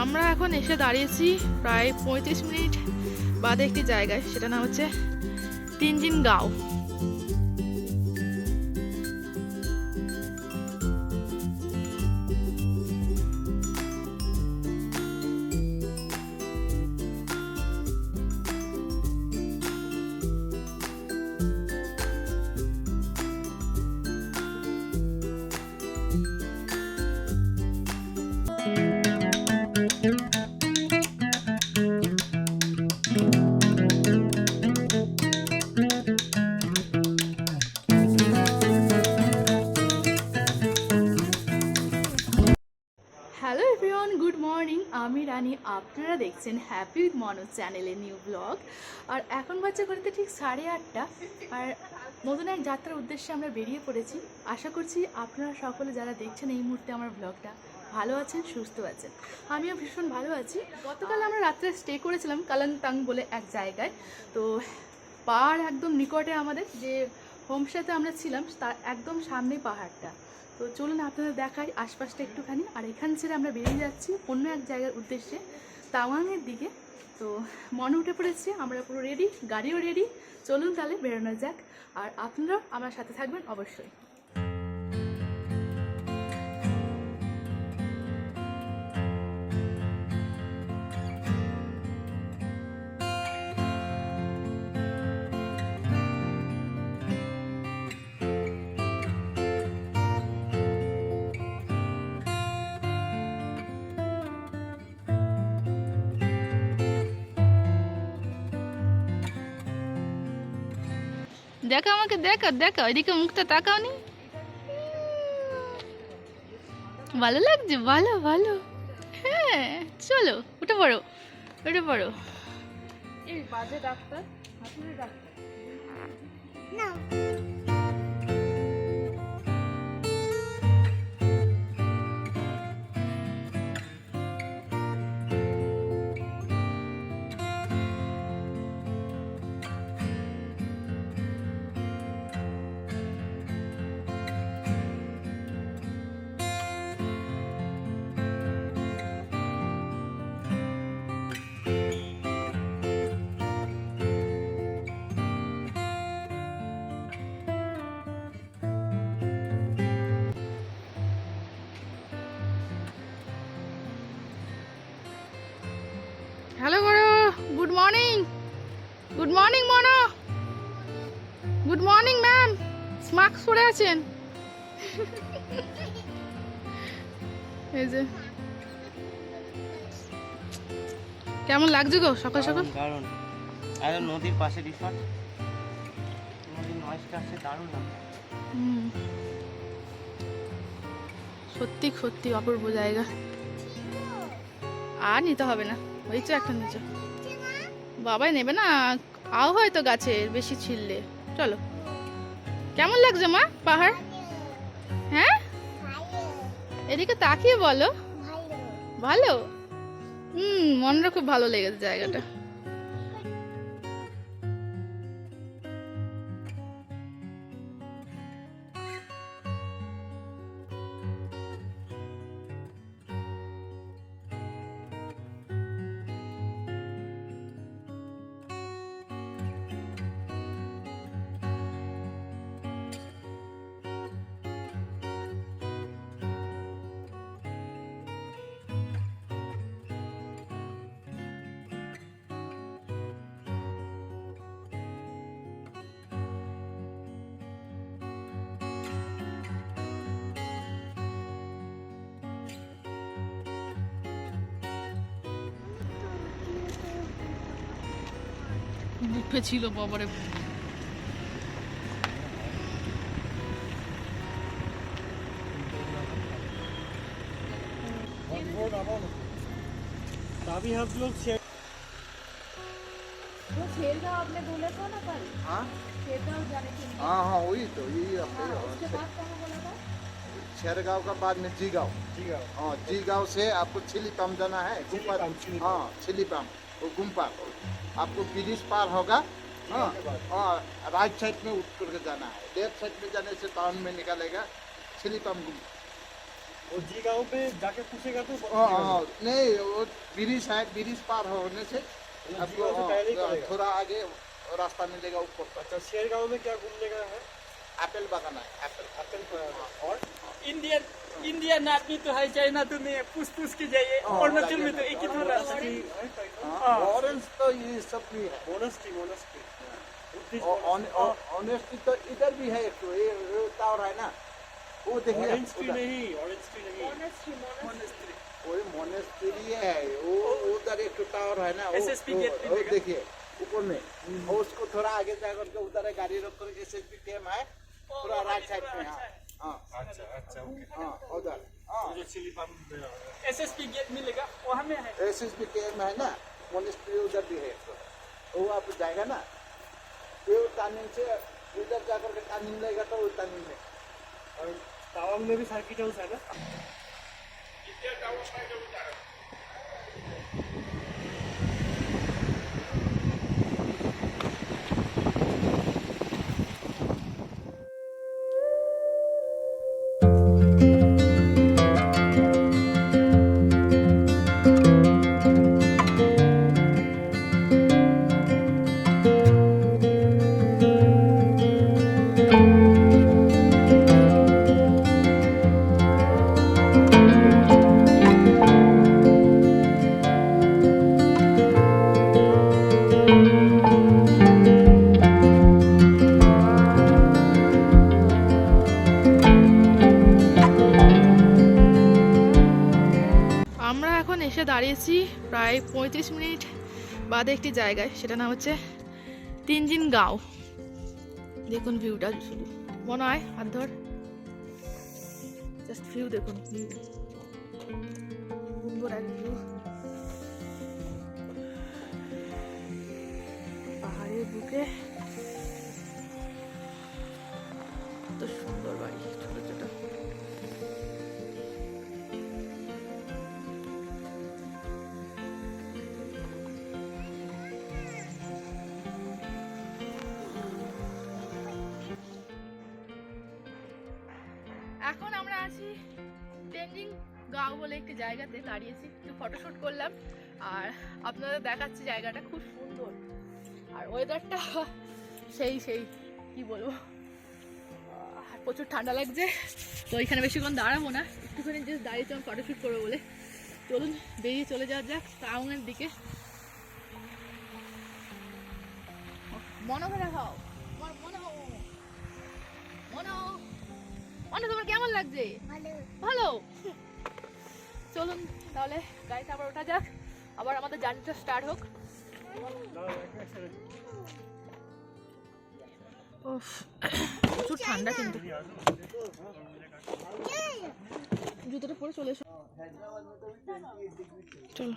আমরা এখন এসে দাঁড়িয়েছি প্রায় পঁয়ত্রিশ মিনিট বাদে একটি জায়গায় সেটা নাম হচ্ছে তিনজিন গাঁও দেখছেন হ্যাপি উইথ মনোজ চ্যানেলের নিউ ব্লগ আর এখন বাচ্চা করতে ঠিক সাড়ে আটটা। আর নতুন এক যাত্রার উদ্দেশ্যে আমরা বেরিয়ে পড়েছি। আশা করছি আপনারা সকলে যারা দেখছেন এই মুহূর্তে আমার ব্লগটা ভালো আছেন, সুস্থ আছেন। আমিও ভীষণ ভালো আছি। গতকাল আমরা রাত্রে স্টে করেছিলাম কালাংতাং বলে এক জায়গায়। তো পাহাড় একদম নিকটে আমাদের, যে হোমস্টেতে আমরা ছিলাম, তার একদম সামনে পাহাড়টা। তো চলুন আপনাদের দেখাই আশপাশটা একটুখানি। আর এখান ছেড়ে আমরা বেরিয়ে যাচ্ছি অন্য এক জায়গার উদ্দেশ্যে। তাওয়াংয়ের দিকে। তো মনে উঠে পড়েছে, আমরা পুরো রেডি গাড়িও রেডি চলুন তাহলে বেরোনো যাক। আর আপনারাও আমার সাথে থাকবেন অবশ্যই। দেখো আমাকে দেখো দেখো। ওইদিকে মুখটা তাকাওনি? ভালো লাগছে? ভালো ভালো। হ্যাঁ চলো উঠে পড়ো উঠে পড়ো। এই বাজে ডাক্তার ডাক্তার। হ্যালো বড় গুড মর্নিং। গুড মর্নিং মনো গুড মর্নিং ম্যাম। স্মার্ক পরে আছেন। এই যে। কেমন লাগছে গো সকাল সকাল? দারুণ আর নদীর পাশে রিসর্ট। নদীর নয়েজটা আছে দারুণ সত্যি সত্যি অপূর্ব জায়গা। আর নিতে হবে না। ওই তো একটা নিচে। বাবাই নেবে না? আও হয়তো গাছে বেশি ছিললে। চলো। কেমন লাগছে মা পাহাড়? হ্যাঁ? এদিকে তাকিয়ে বলো। ভালো? হুম মনটা খুব ভালো লেগেছে জায়গাটা। বুফে ছিল বাবারে तभी हम लोग से वो शेरगांव आपने बोला था ना कल हाँ शेरगांव जाने के लिए हाँ हाँ वही तो यही हाँ, उसके अपने बाद कहाँ बोला था शेरगांव का बाद में जी गाँव जी गाँव हाँ जी गाँव से आपको चिली पम्प जाना है चिली गुम्पा पम्प, चिली हाँ गुम्पा आपको ब्रिज पार होगा। हाँ हाँ राइट साइड में उठ करके जाना है। लेफ़्ट साइड में जाने से टाउन में निकालेगा चिली पम्प गुम्पा। वो जी गाँव पे जाके पूछेगा तो हाँ, हाँ, नहीं वो ब्रिज है ब्रिज पार होने से आपको ही हाँ, पड़ेगा। थोड़ा आगे रास्ता मिलेगा ऊपर अच्छा शेर गाँव में क्या घूमने का है? एप्पल बागान है एप्पल। एप्पल और इंडियन इंडियन आदमी तो है चाइना तो नहीं है पूछ पूछ के जाइए अरुणाचल में तो एक ही तो है ऑरेंज तो ये सब भी है मोनस्ट्री मोनस्ट्री ऑनेस्टली तो इधर भी है तो ये टावर है ना वो देखिए ऑरेंज ट्री नहीं ऑरेंज ट्री नहीं वही मोनेस्ट्री है वो उधर एक टावर है ना वो, वो, गेट वो देखा। देखिए ऊपर में और उसको थोड़ा आगे जाकर के उधर है गाड़ी रोक करके एस एस पी कैम है पूरा राइट साइड में हाँ अच्छा अच्छा ओके हाँ उधर। हाँ। जो चिली गेट मिलेगा वहाँ में है। एस एस पी के में है ना मोनिस्ट्री उधर भी है। वो आप जाएगा ना वो टर्निंग से उधर जाकर के टर्निंग लेगा तो उस टर्निंग में। और तावांग में भी सर्किट हाउस है ना? বাদে একটি জায়গায় সেটা নাম হচ্ছে তিনজিন গাঁও দেখুন ভিউটা শুধু। মনে হয়, হাত ধর। জাস্ট ভিউ দেখুন ভিউ পাহাড়ের বুকে। কত সুন্দর বাড়ি। এখন আমরা আছি তেঞ্জিং গাঁও বলে একটি জায়গাতে দাঁড়িয়েছি, একটু ফটোশ্যুট করলাম আর আপনাদের দেখাচ্ছি জায়গাটা খুব সুন্দর। আর ওয়েদারটা সেই সেই, কি বলব? আর প্রচুর ঠান্ডা লাগছে, তো এখানে বেশিক্ষণ দাঁড়াবো না, একটুখানি জাস্ট দাঁড়িয়েছিলাম ফটোশ্যুট করব বলে। চলুন, বেরিয়ে চলে যাওয়া যাক টাউনের দিকে। মনে করে খাও মনে তোমার কেমন লাগছে ভালো চলুন তাহলে গাড়িতে আবার ওঠা যাক আবার আমাদের জার্নিটা স্টার্ট হোক প্রচুর ঠান্ডা কিন্তু জুতোটা পরে চলে এসো চলো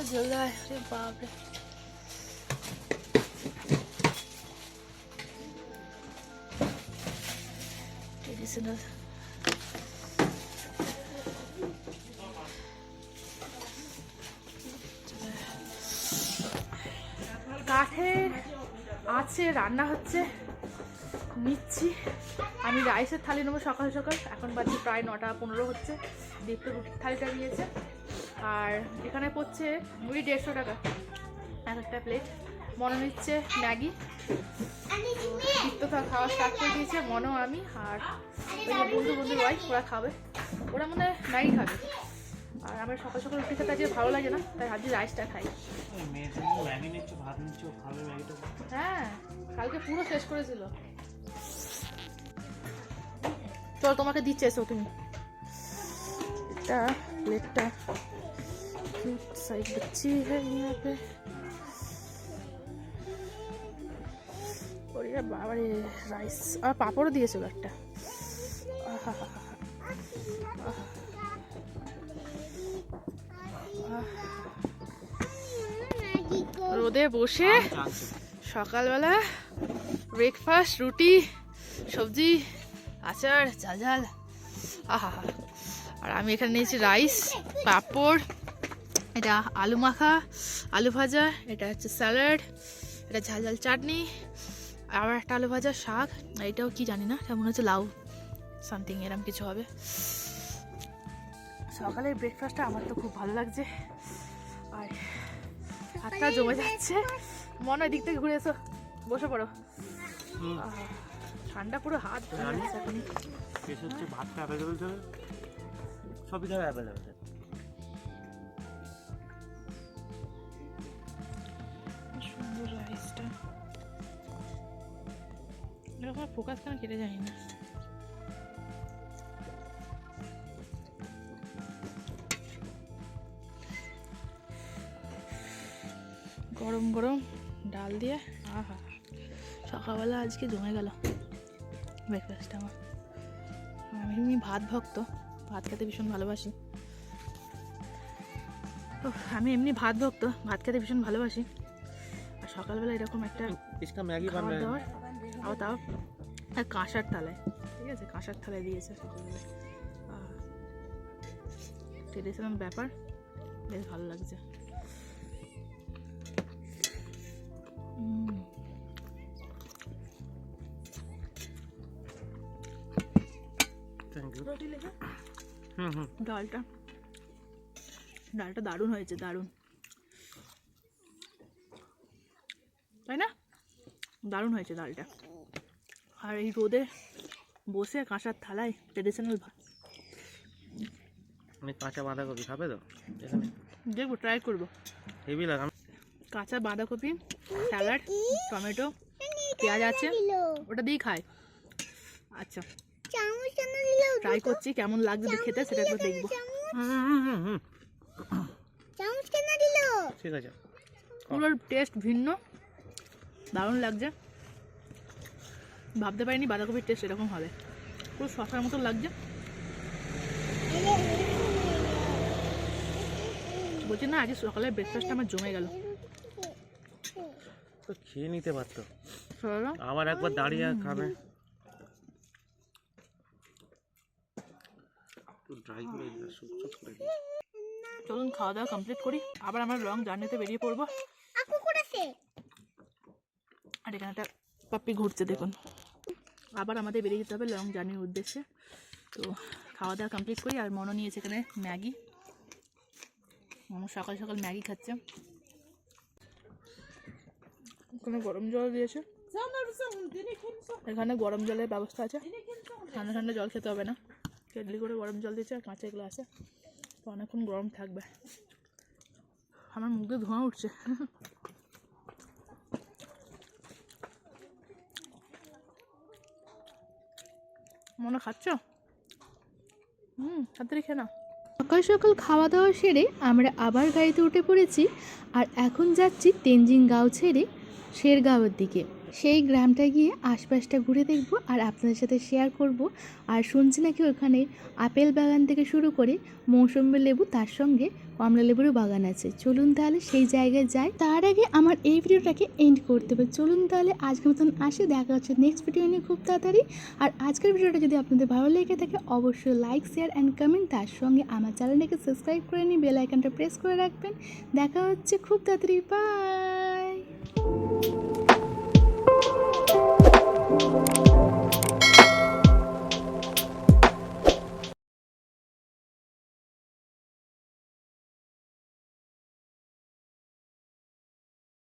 কতটা জোগায় আরে বাপরে ট্রেডিশনাল কাঠের আছে, রান্না হচ্ছে। নিচ্ছি। আমি রাইসের থালি নেব সকাল সকাল। এখন বাজে প্রায় নটা পনেরো হচ্ছে। দীপ্ত রুটির থালিটা দিয়েছে আর এখানে পড়ছে মুড়ি দেড়শো টাকা। এক একটা প্লেট মনে নিচ্ছে ম্যাগি। তো খাওয়া স্টার্ট করে দিয়েছে মনও আমি আর ওই যে বন্ধু বন্ধুর ওয়াইফ ওরা খাবে। ওরা মনে হয় ম্যাগি খাবে। আর আমার সকাল সকাল রুটি খেতে আজকে ভালো লাগে না তাই ভাবছি রাইসটা খাই। হ্যাঁ কালকে পুরো শেষ করেছিল। চল তোমাকে দিচ্ছে এসো তুমি। এটা প্লেটটা क्यूट साइज बच्ची है यहाँ पे और ये बाबा रे রাইস আর পাঁপড়ও দিয়েছিল একটা আহাহাহা। আহা। রোদে বসে জানছি সকালবেলা ব্রেকফাস্ট রুটি সবজি আচার ঝাল ঝাল আহা আর আমি এখানে নিয়েছি রাইস পাঁপড় এটা আলু মাখা আলু ভাজা এটা হচ্ছে স্যালাড এটা ঝাল ঝাল চাটনি আবার একটা আলু ভাজা শাক আর এটাও কি জানি না এটা মনে হচ্ছে লাউ সামথিং এরম কিছু হবে। সকালের ব্রেকফাস্টটা আমার তো খুব ভালো লাগছে। আর হাতটা জমে যাচ্ছে। মনে হয় দিক থেকে ঘুরে এসো বসে পড়ো। ঠান্ডা পুরো হাত সবই ধরে অ্যাভেলেবেল আমার ফোকাস কেন কেটে যায় না গরম গরম ডাল দিয়ে আহ সকালবেলা আজকে জমে গেল। ব্রেকফাস্ট আমার। আমি এমনি ভাত ভক্ত ভাত খেতে ভীষণ ভালোবাসি। আমি এমনি ভাত ভক্ত ভাত খেতে ভীষণ ভালোবাসি। আর সকালবেলা এরকম একটা ম্যাগি খাবার দাবার তাও। তাও কাঁসার থালায় ঠিক আছে? কাঁসার থালায় দিয়েছে ট্রেডিশনাল ব্যাপার বেশ ভালো লাগছে। ডালটা। ডালটা দারুণ হয়েছে দারুণ। তাই না? দারুণ হয়েছে ডালটা। আর এই রোদে বসে কাঁচার থালায় ট্রেডিশনাল ভাত। আমি কাঁচা বাঁধাকপি খাবে তো? এখানে। দেখব ট্রাই করব। হেভি লাগাম কাঁচা বাঁধাকপি স্যালাড টমেটো পেঁয়াজ আছে ওটা দিয়েই খায়। আচ্ছা। ট্রাই করছি কেমন লাগছে দেখে খেতে সেটা একবার দেখব। ঠিক আছে। পুরো টেস্ট ভিন্ন দারুণ লাগছে। ভাবতে পারিনি বাঁধাকপির টেস্ট এরকম হবে। পুরো শশার মতো লাগছে। বলছি না আজকে সকালে ব্রেকফাস্ট আমার জমে গেল। তো খেয়ে নিতে পারতো। আবার একবার দাঁড়িয়ে খাবে। চলুন খাওয়া দাওয়া কমপ্লিট করি আবার আমরা লং জার্নিতে বেরিয়ে পড়ব। আর এখানে একটা পাপ্পি ঘুরছে দেখুন। আবার আমাদের বেরিয়ে যেতে হবে লং জার্নির উদ্দেশ্যে। তো খাওয়া দাওয়া কমপ্লিট করি, আর মনে নিয়েছে এখানে ম্যাগি। মনে সকাল সকাল ম্যাগি খাচ্ছে। ওখানে গরম জল দিয়েছে। এখানে গরম জলের ব্যবস্থা আছে। ঠান্ডা ঠান্ডা জল খেতে হবে না। কেটলি করে গরম জল দিয়েছে, আর কাঁচা গ্লাসে। তো অনেকক্ষণ গরম থাকবে। আমার মুখে ধোঁয়া উঠছে। মনে খাচ্ছ? হুম, তাড়াতাড়ি খেয়ে নাও। সকাল সকাল খাওয়া দাওয়া সেরে আমরা আবার গাড়িতে উঠে পড়েছি আর এখন যাচ্ছি তেনজিং গাঁও ছেড়ে শেরগাঁওয়ের দিকে। সেই গ্রামটা গিয়ে আশপাশটা ঘুরে দেখব আর আপনাদের সাথে শেয়ার করব। আর শুনছি নাকি ওখানে আপেল বাগান থেকে শুরু করে মৌসুম্বি লেবু তার সঙ্গে কমলা লেবুরও বাগান আছে। চলুন তাহলে সেই জায়গায় যাই। তার আগে আমার এই ভিডিওটাকে এন্ড করতে হবে। চলুন তাহলে আজকের মতন আসে। দেখা হচ্ছে নেক্সট ভিডিও নিয়ে খুব তাড়াতাড়ি। আর আজকের ভিডিওটা যদি আপনাদের ভালো লেগে থাকে, অবশ্যই লাইক শেয়ার অ্যান্ড কমেন্ট তার সঙ্গে আমার চ্যানেলটাকে সাবস্ক্রাইব করে নিয়ে বেল আইকনটা প্রেস করে রাখবেন। দেখা হচ্ছে খুব তাড়াতাড়ি। বাই